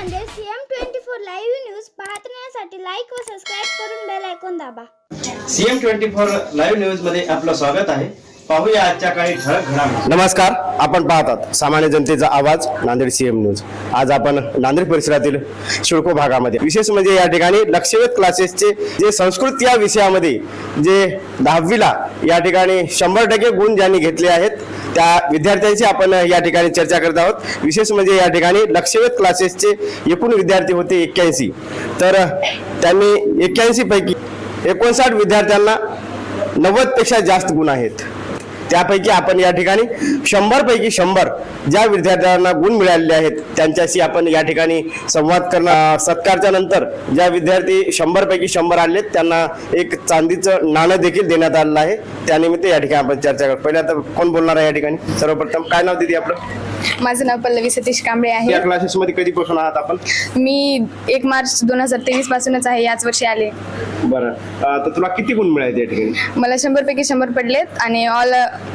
CM twenty four live news पाहण्यासाठी like व subscribe करून बेल ऐकून दाबा. सीएम ट्वेंटी फोर लाईव्ह न्यूजमध्ये आपलं स्वागत आहे. पाहूया आजच्या काही ठळक घडामोडी. नमस्कार आपण पाहतात सामान्य जनतेचा आवाज नांदेड सीएम न्यूज. आज आपण नांदेड परिसरातील शिळको भागामध्ये. विशेष म्हणजे या ठिकाणी लक्षवेध क्लासेसचे जे संस्कृत या विषयामध्ये जे दहावीला या ठिकाणी शंभर टक्के गुण ज्यांनी घेतले आहेत त्या विद्यार्थ्यांशी आपण या ठिकाणी चर्चा करत आहोत. विशेष म्हणजे या ठिकाणी लक्षवेध क्लासेसचे एकूण विद्यार्थी होते एक्क्याऐंशी. तर त्यांनी एक्क्याऐंशी पैकी एकोणसाठ विद्यार्थ्यांना नव्वदपेक्षा जास्त गुण आहेत. त्यापैकी आपण या ठिकाणी शंभर पैकी शंभर ज्या विद्यार्थ्यांना गुण मिळालेले आहेत त्यांच्याशी आपण या ठिकाणी संवाद करणार. सत्कारच्या नंतर ज्या विद्यार्थी शंभर पैकी शंभर आले त्यांना एक चांदीचं नाणं देखील देण्यात आलेलं आहे. त्यानिमित्त या ठिकाणी आपण चर्चा करू. पहिले आता कोण बोलणार आहे या ठिकाणी? सर्वप्रथम काय नाव दिदी आपलं? माझं नाव पल्लवी सतीश कांबळे आहे. या क्लासेसमध्ये कधीपासून आहात आपण? मी एक मार्च दोन हजार तेवीस पासूनच आहे याच वर्षी आले. बरं. अं, तर तुला किती गुण मिळाले या ठिकाणी? मला शंभर पैकी शंभर पडलेत आणि ऑल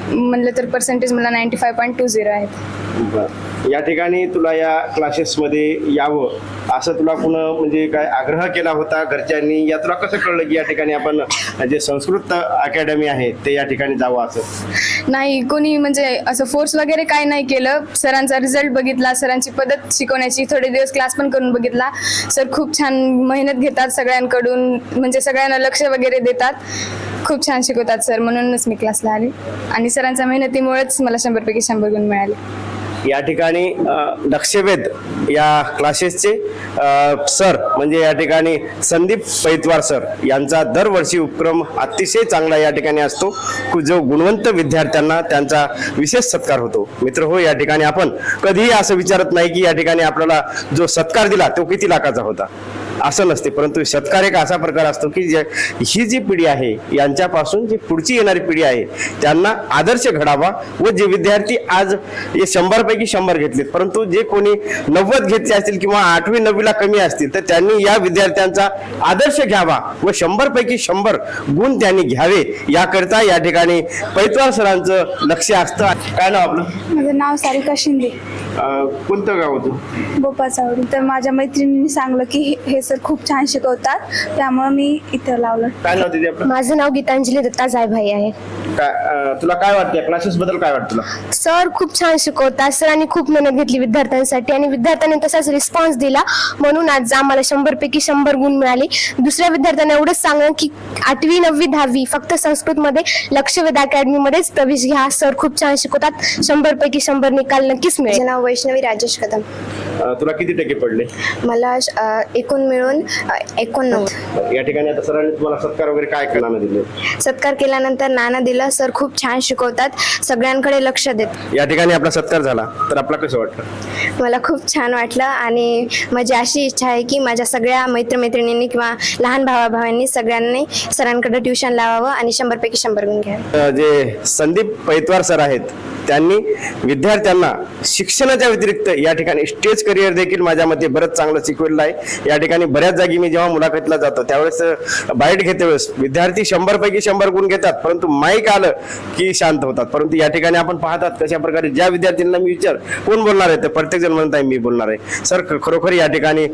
म्हणलं तर पर्सेंटेज मला ninety five point two zero आहेत. बरं. या ठिकाणी तुला या क्लासेसमध्ये यावं असं तुला कुणा म्हणजे काय आग्रह केला होता घरच्यांनी? या तुला कसं कळलं की या ठिकाणी आपण जे संस्कृत अकॅडमी आहे ते या ठिकाणी जावं असं? नाही कोणी म्हणजे असं फोर्स वगैरे काय नाही केलं. सरांचा रिझल्ट बघितला सरांची पद्धत शिकवण्याची थोडे दिवस क्लास पण करून बघितला. सर खूप छान मेहनत घेतात सगळ्यांकडून म्हणजे सगळ्यांना लक्ष वगैरे देतात. खूप छान शिकवतात सर म्हणूनच मी क्लासला आले. आणि सरांच्या मेहनतीमुळेच मला शंभरपैकी शंभर गुण मिळाले. या ठिकाणी अं, लक्षवेध या क्लासेसचे सर म्हणजे या ठिकाणी संदीप पैतवार सर यांचा दरवर्षी उपक्रम अतिशय चांगला या ठिकाणी असतो. जो गुणवंत विद्यार्थ्यांना त्यांचा विशेष सत्कार होतो. मित्र हो या ठिकाणी आपण कधीही असं विचारत नाही की या ठिकाणी आपल्याला जो सत्कार दिला तो किती लाखाचा होता. असं नसते परंतु सत्कार एक असा प्रकार असतो की जे ही जी पिढी आहे यांच्यापासून जी पुढची येणारी पिढी आहे त्यांना आदर्श घडावा व जे विद्यार्थी आज हे शंभर घेतलेत परंतु जे कोणी नव्वद घेतले असतील किंवा आठवी नववीला कमी असतील तर त्यांनी या विद्यार्थ्यांचा आदर्श घ्यावा व शंभर पैकी शंभर गुण त्यांनी घ्यावे याकरिता या ठिकाणी पैतवार सरांचं लक्ष असतं. काय नाव आपलं? माझं नाव सारिका शिंदे. कोणतं गाव होतं? बोपाचावरून तर माझ्या मैत्रिणींनी सांगलं की हे सर खूप छान शिकवतात. त्यामुळं मी इथं लावलं. काय नाव दिदी आपलं? माझं नाव गीतांजली दत्ता जायभाई आहे. काय अं, तुला काय वाटतं क्लासेस बद्दल काय वाटतं तुला? सर खूप छान शिकवतात. सरांनी खूप मेहनत घेतली विद्यार्थ्यांसाठी आणि विद्यार्थ्यांनी तसाच रिस्पॉन्स दिला. म्हणून आज आम्हाला शंभर पैकी शंभर गुण मिळाले. दुसऱ्या विद्यार्थ्यांना एवढंच सांगा की आठवी नववी दहावी फक्त संस्कृतमध्ये लक्षवेध अकॅडमीमध्येच प्रवेश घ्या. सर खूप छान शिकवतात. शंभर पैकी शंभर निकाल नक्कीच मिळेल. माझे नाव वैष्णवी राजेश कदम. तुला किती टक्के पडले? मला अ, एकूण मिळून अ, एकोणनव्वद. या ठिकाणी आता सरांनी तुम्हाला सत्कार वगैरे काय करणार दिले सत्कार केल्यानंतर नाना दिला सर खूप छान शिकवतात सगळ्यांकडे लक्ष देत. या ठिकाणी आपला सत्कार झाला तर आपला कसं वाटलं? मला खूप छान वाटलं आणि माझी अशी इच्छा आहे की माझ्या सगळ्या मैत्रमैत्रिणींनी किंवा लहान भावाभावांनी सगळ्यांनी सरांकडे ट्युशन लावावं आणि शंभरपैकी शंभर गुण घ्यावे. अं, जे संदीप पैतवार सर आहेत त्यांनी विद्यार्थ्यांना शिक्षणाच्या व्यतिरिक्त या ठिकाणी स्टेज करिअर देखील माझ्या मते बरंच चांगलं शिकवलेलं आहे. या ठिकाणी बऱ्याच जागी मी जेव्हा मुलाखतीला जातो त्यावेळेस बाईट घेते वेळेस. विद्यार्थी शंभरपैकी शंभर गुण घेतात परंतु माईक आलं की शांत होतात. परंतु या ठिकाणी आपण पाहतात कशा प्रकारे ज्या विद्यार्थ्यांना मी विचार कोण बोलणार आहे? तर प्रत्येक जण म्हणत आहे मी बोलणार आहे. सर खरोखर या ठिकाणी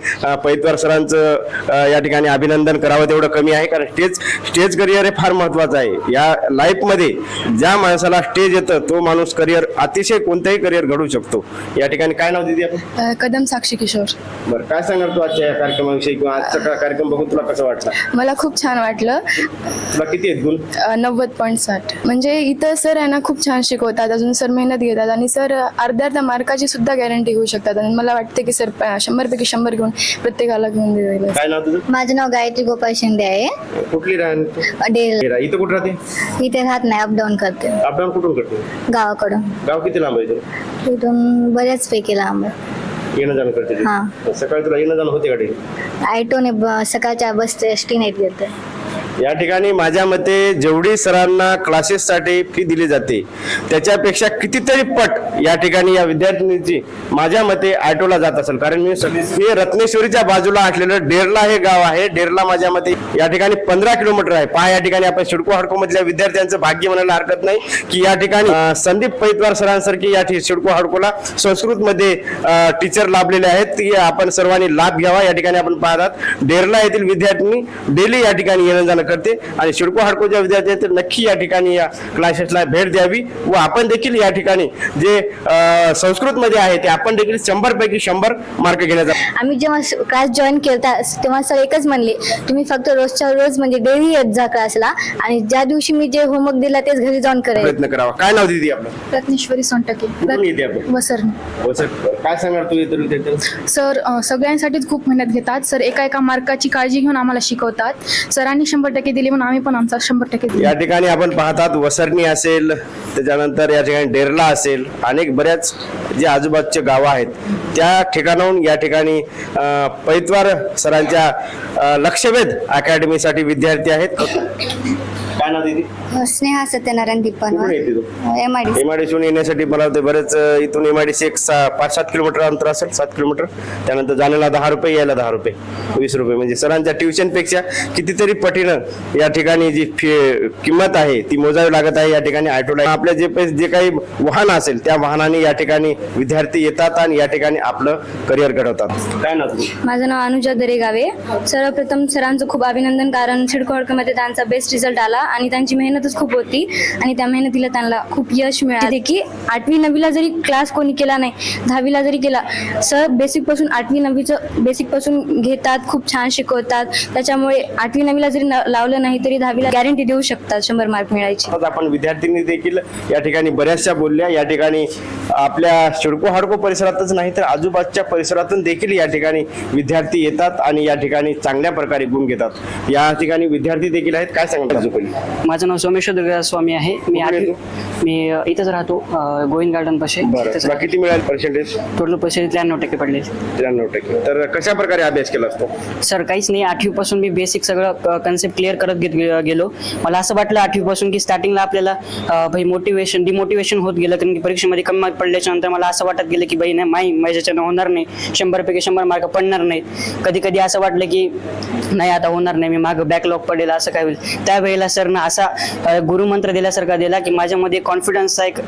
पैतवार सरांचं या ठिकाणी अभिनंदन करावं तेवढं कमी आहे कारण स्टेज स्टेज करिअर हे फार महत्वाचं आहे. या लाईफमध्ये ज्या माणसाला स्टेज येतं तो माणूस करिअर अतिशय कोणतंही करिअर घडू शकतो. या ठिकाणी काय नाव दिदी आपण अ, कदम साक्षी किशोर. बरं काय सांगणार तू आजच्या या कार्यक्रमाविषयी किंवा आजचा का- कार्यक्रम बघून तुला कसं वाटलं? मला खूप छान वाटलं. तुला किती आहेत गुण? अ, नव्वद पॉईंट साठ. म्हणजे इथं सर आहे ना खूप छान शिकवतात. अजून सर मेहनत घेतात आणि सर अर्ध्या अर्ध्या मार्काची सुद्धा गॅरंटी घेऊ शकतात. आणि मला वाटते की सर शंभर पैकी शंभर घेऊन प्रत्येकाला घेऊन दिलेलं काय नाव तुझं? माझं नाव गायत्री गोपाळ शिंदे आहे. कुठली राहण तू? डेल इथं कुठं राहते? इथे राहत नाही अपडाऊन करते. अपडाऊन कुठून करते? गावाकडून गाव किती लांब आहे इथून इथून बऱ्याच पैकी लांब आहे. येणं जाणं करते हा. सकाळी तुला येणं जाणं होते ब- सकाळच्या बस एस टी घेते या ठिकाणी माझ्या मते जेवढी सरांना क्लासेससाठी फी दिली जाते त्याच्यापेक्षा कितीतरी पट या ठिकाणी या विद्यार्थिनीची माझ्या मते ऑटोला जात असेल. कारण मी हे रत्नेश्वरीच्या बाजूला असलेलं डेरला हे गाव आहे. डेरला माझ्या मते या ठिकाणी पंधरा किलोमीटर आहे. पहा या ठिकाणी आपण शिडको हडको मधल्या विद्यार्थ्यांचं भाग्य म्हणायला हरकत नाही की या ठिकाणी संदीप पैतवार सरांसारखी या ठिकाणी शिडको हडकोला संस्कृत मध्ये टीचर लाभलेले आहेत. ती आपण सर्वांनी लाभ घ्यावा या ठिकाणी आपण पाहतात. डेरला येथील विद्यार्थ्यांनी डेली या ठिकाणी येणं जाणं करते आणि शिडको हडकोच्या विद्यार्थी आहेत ते नक्की या ठिकाणी या क्लासेसला भेट द्यावी व आपण देखील या ठिकाणी जे संस्कृत मध्ये आहे ते आपण देखील शंभर पैकी शंभर मार्क घेण्याचा आम्ही जेव्हा क्लास जॉईन केला तेव्हा सर एकच म्हणले तुम्ही फक्त रोजच्या रोज म्हणजे डेली येत जा क्लासला आणि ज्या दिवशी मी जे होमवर्क दिला तेच घरी जाऊन करायचं प्रयत्न करावा. काय नाव दिदी आपलं? रत्नेश्वरी सोनटके. हो सर. काय सांगणार तू इतर विद्यार्थ्यांना? सर सगळ्यांसाठीच खूप मेहनत घेतात. सर एका एका मार्काची काळजी घेऊन आम्हाला शिकवतात. सरांनी शंभर टक्के दिले म्हणून आम्ही पण आमचा शंभर टक्के या ठिकाणी आपण पाहतात वसरणी असेल त्याच्यानंतर या ठिकाणी डेरला असेल अनेक बऱ्याच जे आजूबाजूचे गावं आहेत त्या ठिकाणाहून या ठिकाणी पैतवार सरांच्या लक्षवेध अकॅडमीसाठी विद्यार्थी आहेत. काय नाव दिदी? स्नेहा सत्यनारायण कुठून येते तू? एम आय एम आय येण्यासाठी मला वाटतं बरेच अं, इथून एम आय एक पाच सात किलोमीटर अंतर असेल सात किलोमीटर. त्यानंतर जाण्याला दहा रुपये यायला दहा रुपये वीस रुपये. म्हणजे सरांच्या ट्युशनपेक्षा कितीतरी पटीनं या ठिकाणी जी फी किंमत आहे ती मोजावी लागत आहे या ठिकाणी ऑटोला आपल्या जे पैसे जे काही वाहन असेल त्या वाहनाने या ठिकाणी विद्यार्थी येतात आणि या ठिकाणी आपलं करिअर घडवतात. काय ना तू माझं नाव अनुजा दरेगावे. सर्वप्रथम सरांचं खूप अभिनंदन कारण सिडको हडकोमध्ये त्यांचा बेस्ट रिझल्ट आला. आणि त्यांची मेहनतच खूप होती आणि त्या मेहनतीला त्यांना खूप यश मिळाले. की आठवी नववीला जरी क्लास कोणी केला नाही दहावीला जरी केला सर बेसिकपासून आठवी नववीचं बेसिकपासून घेतात खूप छान शिकवतात. त्याच्यामुळे आठवी नववीला जरी लावलं नाही तरी दहावीला गॅरंटी देऊ शकतात शंभर मार्क मिळायची. आपण विद्यार्थ्यांनी देखील या ठिकाणी बऱ्याचशा बोलल्या. या ठिकाणी आपल्या शिडको हाडको परिसरातच नाही तर आजूबाजूच्या परिसरातून देखील या ठिकाणी विद्यार्थी येतात आणि या ठिकाणी चांगल्या प्रकारे गुण घेतात. या ठिकाणी विद्यार्थी देखील आहेत. काय सांगतात माझं नाव सोमेश्वर दुर्गा स्वामी आहे. मी आठवी येतो? मी इथंच राहतो गोविंद गार्डन पाशी. बरं. किती मिळाले पर्सेंटेज टोटल पैसे त्र्याण्णव टक्के पडले त्र्याण्णव टक्के. तर कशा प्रकारे अभ्यास केला असतो? सर काहीच नाही. आठवीपासून मी बेसिक सगळं कन्सेप्ट क्लिअर करत घेत गेलो. मला असं वाटलं आठवीपासून की स्टार्टिंगला आपल्याला भाई मोटिवेशन डिमोटिवेशन होत गेलं. कारण की परीक्षेमध्ये कमी मार्क पडल्याच्या नंतर मला असं वाटत गेलं की बाई नाही माई माझ्याच्यानं होणार नाही. शंभरपैकी शंभर मार्क पडणार नाहीत. कधी कधी असं वाटलं की नाही आता होणार नाही. मी मागं बॅकलॉग पडेल. असं काय होईल. त्यावेळेला सरनं असा गुरुमंत्र दिल्यासारखा दिला की माझ्यामध्ये कॉन्फिडन्सचा एक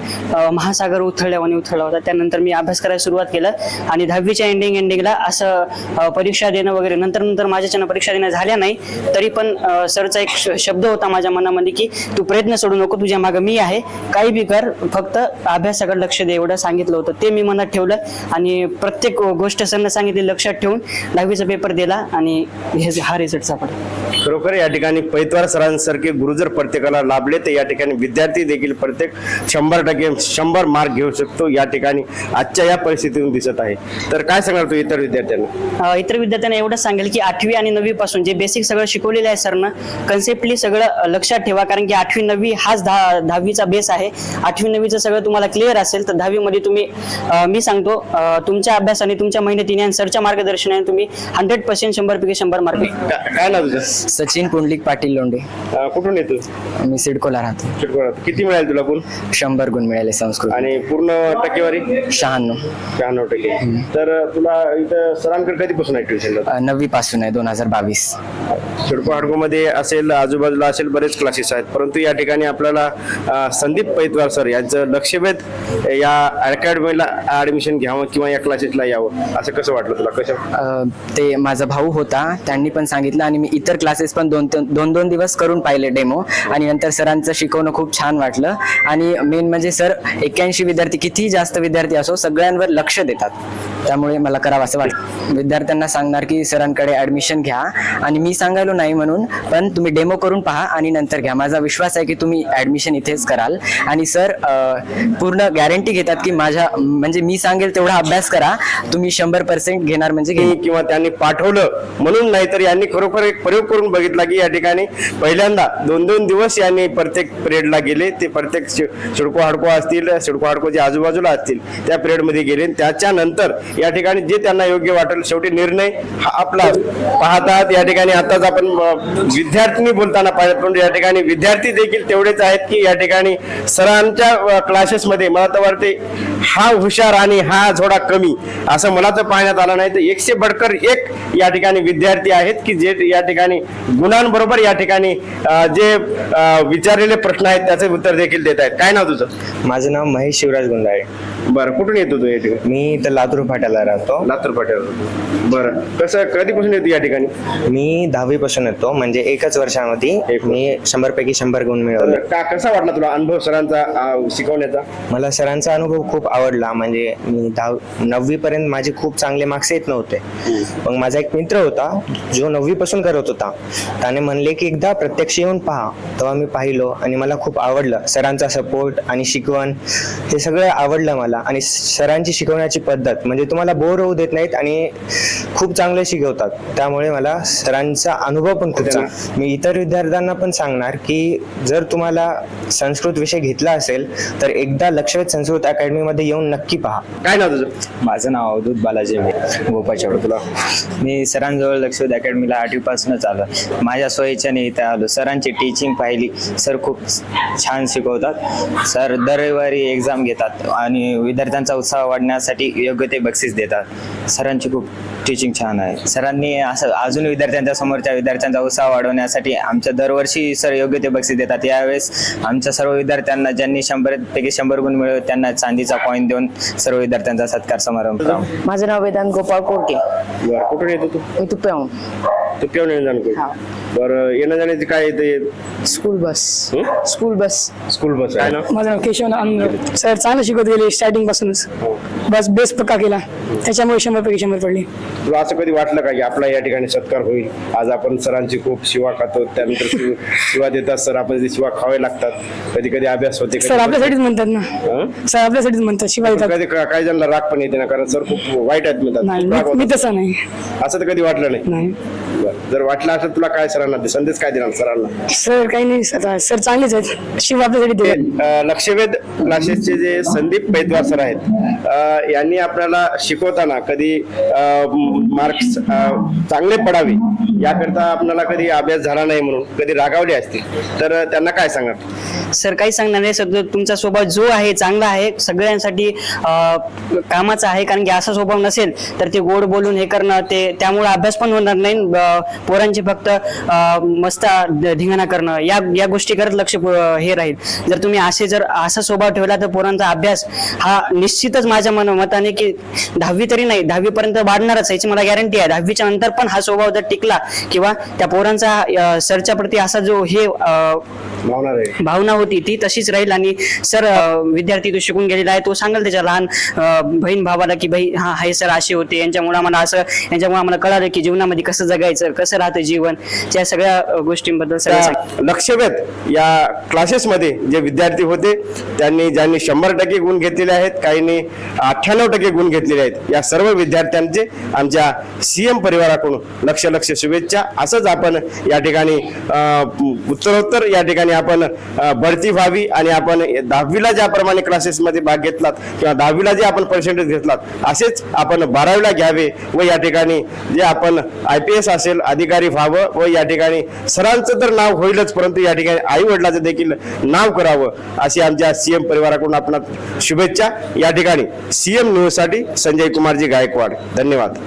महासागर उथळल्यावानी उथळला होता. त्यानंतर मी अभ्यास करायला सुरुवात केलं आणि दहावीच्या एंडिंग एंडिंगला असं परीक्षा देणं वगैरे नंतर नंतर माझ्याच्यानं परीक्षा देणं झाल्या नाही तरी पण सरचा एक श- शब्द होता माझ्या मनामध्ये की तू प्रयत्न सोडू नको तुझ्या मागं मी आहे काही बी कर फक्त अभ्यासाकडे लक्ष दे एवढं सांगितलं होतं. ते मी मनात ठेवलं आणि प्रत्येक गोष्ट सरनं सांगितली लक्षात ठेवून दहावीचा पेपर दिला आणि हे हा रिझल्ट सापडला. खरोखर या ठिकाणी पैतवार सरांसारखे गुरु जर प्रत्येकाला लाभले तर या ठिकाणी विद्यार्थी देखील प्रत्येक शंभर टक्के शंभर मार्क घेऊ शकतो या ठिकाणी आजच्या या परिस्थितीतून दिसत आहे. तर काय सांगणार तू इतर विद्यार्थ्यांना? इतर विद्यार्थ्यांना एवढंच सांगेल की आठवी आणि नववी पासून जे बेसिक सगळं शिकवलेलं आहे सरनं कन्सेप्टली सगळं लक्षात ठेवा कारण की आठवी नववी हाच दहा दहावीचा बेस आहे. आठवी नववीचं सगळं तुम्हाला क्लिअर असेल तर दहावीमध्ये तुम्ही मी सांगतो तुमच्या अभ्यासाने तुमच्या मेहनतीने आणि सरच्या मार्गदर्शनाने तुम्ही हंड्रेड पर्सेंट शंभर पैकी शंभर मार्क काय नाव तुझं? सचिन पुंडलिक पाटील लोंढे. अं, कुठून येतो मी सिडकोला राहतो चिटकवळात. किती मिळाले तुला गुण? शंभर गुण मिळाले संस्कृत. आणि पूर्ण टक्केवारी? शहाण्णव. शहाण्णव टक्के. तर तुला इथं सरांकडे कधीपासून आहे ट्युशनला अ, नववी पासून आहे दोन हजार बावीस. शिडको हाडको मध्ये असेल आजूबाजूला असेल बरेच क्लासेस आहेत. परंतु या ठिकाणी आपल्याला अं, संदीप पैतवार सर यांचं लक्षवेध या अकॅडमीला ऍडमिशन घ्यावं किंवा या क्लासेसला यावं असं कसं वाटलं तुला? कसं? अ, ते माझा भाऊ होता त्यांनी पण सांगितलं आणि मी इतर क्लासेस पण दोन दोन दोन दिवस करून पाहिले डेमो आणि नंतर सरांचं शिकवणं खूप छान वाटलं. आणि मेन म्हणजे सर एक्क्याऐंशी विद्यार्थी कितीही जास्त विद्यार्थी असो सगळ्यांवर लक्ष देतात. त्यामुळे मला करावं असं वाटतं. विद्यार्थ्यांना सांगणार की सरांकडे ऍडमिशन घ्या. आणि मी सांगायलो नाही म्हणून पण तुम्ही डेमो करून पहा आणि नंतर घ्या. माझा विश्वास आहे की तुम्ही ऍडमिशन इथेच कराल. आणि सर पूर्ण गॅरंटी घेतात की माझ्या म्हणजे मी सांगेल तेवढा अभ्यास करा. तुम्ही शंभर पर्सेंट घेणार म्हणजे. किंवा त्यांनी पाठवलं म्हणून नाही तर यांनी खरोखर एक प्रयोग करून बघितला की या ठिकाणी पहिल्यांदा दोन दोन दिवस यांनी प्रत्येक पिरियडला गेले. ते प्रत्येक सिडको हाडको असतील सिडको हाडको जे आजूबाजूला असतील त्या पिरियडमध्ये गेले. त्याच्यानंतर या ठिकाणी जे त्यांना योग्य वाटेल शेवटी निर्णय हा आपला पाहतात या ठिकाणी आताच आपण विद्यार्थ्यांनी बोलताना पाहिजे परंतु या ठिकाणी विद्यार्थी देखील तेवढेच आहेत की या ठिकाणी सरांच्या क्लासेसमध्ये मला तर वाटते हा हुशार आणि हा थोडा कमी असं मला तर पाहण्यात आलं नाही. तर एकशे बडकर एक या ठिकाणी विद्यार्थी आहेत की जे या ठिकाणी गुणांबरोबर या ठिकाणी जे विचारलेले प्रश्न आहेत त्याचे उत्तर देखील देत आहेत. काय नाव तुझं? माझं नाव महेश शिवराज गुंडाळे बरं कुठून येतो तू या ठिकाणी? मी इथं लातूर फाट्याला राहतो. लातूर पाट्यावर बरं कसं कधीपासून येतो या ठिकाणी? मी दहावी पासून येतो म्हणजे एकच वर्षामध्ये एक मी शंभर पैकी शंभर गुण मिळवले. का कसा वाटला तुला अनुभव सरांचा शिकवण्याचा? मला सरांचा अनुभव खूप आवडला म्हणजे मी दहावी नववी पर्यंत माझे खूप चांगले मार्क्स येत नव्हते. मग माझा एक मित्र होता जो नववी पासून करत होता त्याने म्हणले की एकदा प्रत्यक्ष येऊन पहा. तेव्हा मी पाहिलो आणि मला खूप आवडलं सरांचा सपोर्ट आणि शिकवण हे सगळं आवडलं मला. आणि सरांची शिकवण्याची पद्धत म्हणजे तुम्हाला बोर होऊ देत नाहीत आणि खूप चांगले शिकवतात. त्यामुळे मला सरांचा अनुभव पण खूप चांगला. मी इतर विद्यार्थ्यांना पण सांगणार की जर तुम्हाला संस्कृत विषय घेतला असेल तर एकदा लक्षवेध संस्कृत अकॅडमीमध्ये येऊन नक्की पहा. काय नाव तुझं? माझं नाव अवधूत बालाजी गोपाच्या तुला? मी सरांजवळ लक्षवेध अकॅडमीला आठवीपासूनच आलो माझ्या सोयीच्याने इथे आलो. सरांची टीचिंग पाहिली. सर खूप छान शिकवतात. सर दर रविवारी एक्झाम घेतात. आणि विद्यार्थ्यांचा उत्साह वाढण्यासाठी योग्य ते बक्षीस देतात. सरांची खूप टीचिंग छान आहे. सरांनी असं अजून विद्यार्थ्यांच्या समोरच्या विद्यार्थ्यांचा उत्साह वाढवण्यासाठी आमच्या दरवर्षी सर योग्य ते बक्षीस देतात. यावेळेस आमच्या सर्व विद्यार्थ्यांना ज्यांनी शंभर पैकी शंभर गुण मिळवले त्यांना चांदीचा कॉईन देऊन सर्व विद्यार्थ्यांचा सत्कार समारंभ माझं नाव वेदांत गोपाळ कोरके. कुठून येतो तू? मी तुप्याहून तू केव्हा येणं जाणं बरं येणं जाण्याची काय येते school bus. School bus. School bus आहे. ना माझं नाव केशव आनंद सर चांगलं शिकवत गेले स्टार्टिंग पासूनच. बस बेस पक्का केला. त्याच्यामुळे शंभर पैकी शंभर पडली. तुला असं कधी वाटलं का की आपला या ठिकाणी सत्कार होईल? आज आपण सरांची खूप शिवा खातो. त्यानंतर शिव- शिवा देतात सर. आपण ते शिवा खावे लागतात. कधी कधी अभ्यास होते कधी- सर आपल्यासाठीच म्हणतात ना. हं? सर आपल्यासाठीच म्हणतात. शिवाय येतात कधी का- काही जणांना राग पण येते ना कारण सर खूप वाईट आहेत म्हणतात. नाही खूप राग मी- मी. तसा नाही. असं तर कधी वाटलं नाही? नाही. बरं. जर वाटलं असं तुला काय सरांना संदेश काय देणार सरांना? सर काही नाही. आता सर चांगलेच आहेत. शिव आपल्यासाठी ते, देतात अ, लक्षवेध क्लासेसचे जे संदीप पैदवार सर आहेत अ, यांनी आपल्याला शिकवताना कधी मार्क्स चांगले पडावे याकरता आपल्याला कधी अभ्यास झाला नाही म्हणून कधी रागावले असतील तर त्यांना काय सांगणार सर काही सांगणार नाही. सर तुमचा स्वभाव जो आहे चांगला आहे सगळ्यांसाठी अं, कामाचा आहे कारण की असा स्वभाव नसेल तर ते गोड बोलून हे करणं ते त्यामुळे अभ्यास पण होणार नाही अं, पोरांचे फक्त मस्त धिंगाणा करणं या या गोष्टी करत लक्ष हे राहील. जर तुम्ही असे जर असा स्वभाव ठेवला तर पोरांचा अभ्यास हा निश्चितच माझ्या मन मताने की दहावी तरी नाही दहावी पर्यंत वाढणारच याची मला गॅरंटी आहे. दहावीच्या नंतर पण हा स्वभाव जर टिकला किंवा त्या पोरांचा सरच्या प्रती असा जो हे भावना होती ती तशीच राहील आणि सर विद्यार्थी तो शिकून गेलेला आहे तो सांगाल त्याच्या लहान बहीण भावाला की भाई हा हे सर असे होते. यांच्यामुळे आम्हाला असं यांच्यामुळे आम्हाला कळालं की जीवनामध्ये कसं जगायचं. कसं राहतं जीवन? त्या सगळ्या गोष्टींबद्दल सगळं सांग- त्या लक्षवेध या क्लासेसमध्ये जे विद्यार्थी होते त्यांनी ज्यांनी शंभर टक्के गुण घेतलेले आहेत काहींनी अठ्ठ्याण्णव टक्के गुण घेतलेले आहेत या सर्व विद्यार्थ्यांचे आमच्या सीएम परिवाराकडून लक्ष लक्ष शुभेच्छा. असंच आपण या ठिकाणी अं, उत्तरोत्तर या ठिकाणी आपण अं, बढती व्हावी आणि आपण दहावीला ज्याप्रमाणे क्लासेसमध्ये भाग घेतलात किंवा दहावीला जे आपण पर्सेंटेज घेतलात असेच आपण बारावीला घ्यावे व या ठिकाणी जे आपण आय पी एस असेल अधिकारी व्हावं व या ठिकाणी सरांचं तर नाव होईलच परंतु या ठिकाणी आई वडिलाचं देखील नाव करावं अशी आमच्या सीएम परिवाराकडून आपण शुभेच्छा. या ठिकाणी सीएम न्यूजसाठी संजय कुमारजी गायकवाड. धन्यवाद.